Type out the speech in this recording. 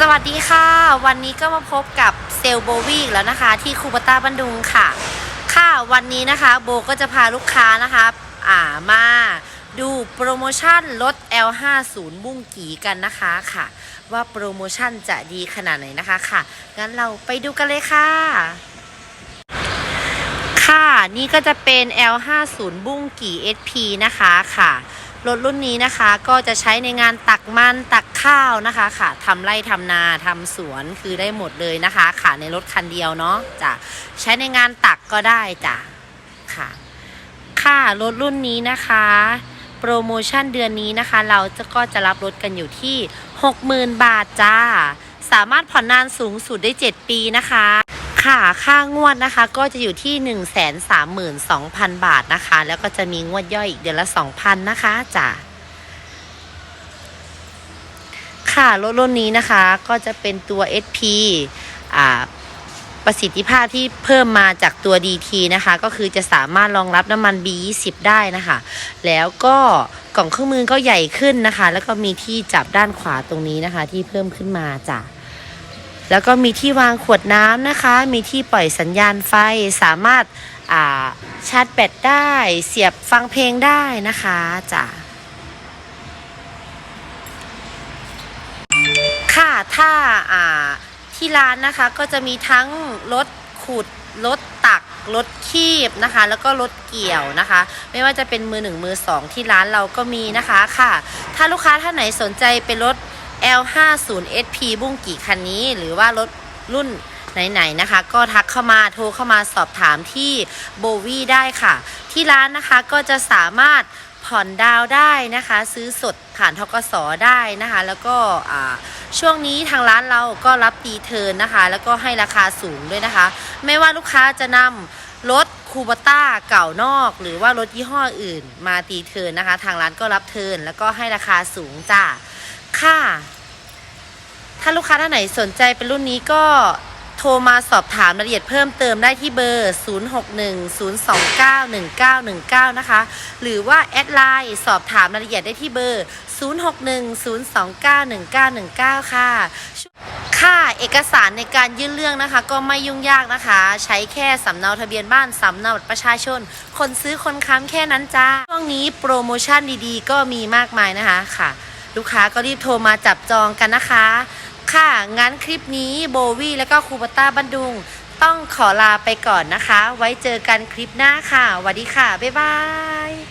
สวัสดีค่ะ วันนี้ก็มาพบกับเซลโบวีกแล้วนะคะ ที่คูปตาบันดุงค่ะ ค่ะวันนี้นะคะโบก็จะพาลูกค้านะคะอ่ามาดูโปรโมชั่นลด L50 บุ้งกีกันนะคะค่ะ ว่าโปรโมชั่นจะดีขนาดไหนนะคะค่ะ งั้นเราไปดูกันเลยค่ะ ค่ะนี่ก็จะเป็น L50 บุ้งกี SP นะคะค่ะรถรุ่นนี้นะคะก็จะใช้ในงานตักมันตัก ข้าวนะคะค่ะทำไร่ทำนาทำสวนคือได้หมดเลยนะคะค่ะในรถคันเดียวเนาะจ้ะใช้ในงานตักก็ได้จ้ะค่ะค่ะรถรุ่นนี้นะคะ โปรโมชั่นเดือนนี้นะคะ เราจะก็จะรับรถกันอยู่ที่ 60,000 บาทจ้า สามารถผ่อนนานสูงสุดได้ 7 ปีนะคะค่ะค่างวดนะคะก็จะอยู่ที่ 1 3 2 0 0 0 บาทนะคะ แล้วก็จะมีงวดย่อยอีกเดือนละ 2,000 นะคะจ้ะ ค่ะรถรุ่นนี้นะคะก็จะเป็นตัว SP อ่าประสิทธิภาพที่เพิ่มมาจากตัว DT นะคะ ก็คือจะสามารถรองรับน้ำมัน B20 ได้นะคะ แล้วก็กล่องเครื่องมือก็ใหญ่ขึ้นนะคะ แล้วก็มีที่จับด้านขวาตรงนี้นะคะ ที่เพิ่มขึ้นมาจ้ะแล้วก็มีที่วางขวดน้ำนะคะ มีที่ปล่อยสัญญาณไฟสามารถาชาร์จแบตได้ เสียบฟังเพลงได้นะคะจ้ะ ค่ะ ถ้าอ่าที่ร้านนะคะก็จะมีทั้งรถขุดรถตักรถคีบนะคะ แล้วก็รถเกี่ยวนะคะ ไม่ว่าจะเป็นมือหนึ่งมือสองที่ร้านเราก็มีนะคะค่ะ ถ้าลูกค้าท่านไหนสนใจเป็นรถ L50 SP บุ้งกี่คันนี้ หรือว่ารถรุ่นไหนๆนะคะ ก็ทักเข้ามาโทรเข้ามาสอบถามที่โบวี่ได้ค่ะ ที่ร้านนะคะก็จะสามารถผ่อนดาวได้นะคะ ซื้อสดผ่านทกสได้นะคะ แล้วก็อ่า ช่วงนี้ทางร้านเราก็รับตีเทินนะคะ แล้วก็ให้ราคาสูงด้วยนะคะ ไม่ว่าลูกค้าจะนำรถคูบต้าเก่านอก หรือว่ารถยี่ห้ออื่น มาตีเทินนะคะ ทางร้านก็รับเทินแล้วก็ให้ราคาสูงจ้าค่ะ ถ้าลูกค้าท่านไหนสนใจเป็นรุ่นนี้ก็ โทรมาสอบถามรายละเอียดเพิ่มเติมได้ที่เบอร์ 0610291919 นะคะ หรือว่าแอดไลน์สอบถามรายละเอียดได้ที่เบอร์ 0610291919 ค่ะ ค่ะเอกสารในการยื่นเรื่องนะคะ ก็ไม่ยุ่งยากนะคะ ใช้แค่สำเนาทะเบียนบ้านสำเนาบัตรประชาชน คนซื้อคนค้ำแค่นั้นจ้าช่วงนี้โปรโมชั่นดีๆ ก็มีมากมายนะคะค่ะ ลูกค้าก็รีบโทรมาจับจองกันนะคะ ค่ะ งั้นคลิปนี้โบวี่และก็ครูปต้าบันดุง ต้องขอลาไปก่อนนะคะ ไว้เจอกันคลิปหน้าค่ะสวัสดีค่ะ บ๊ายบาย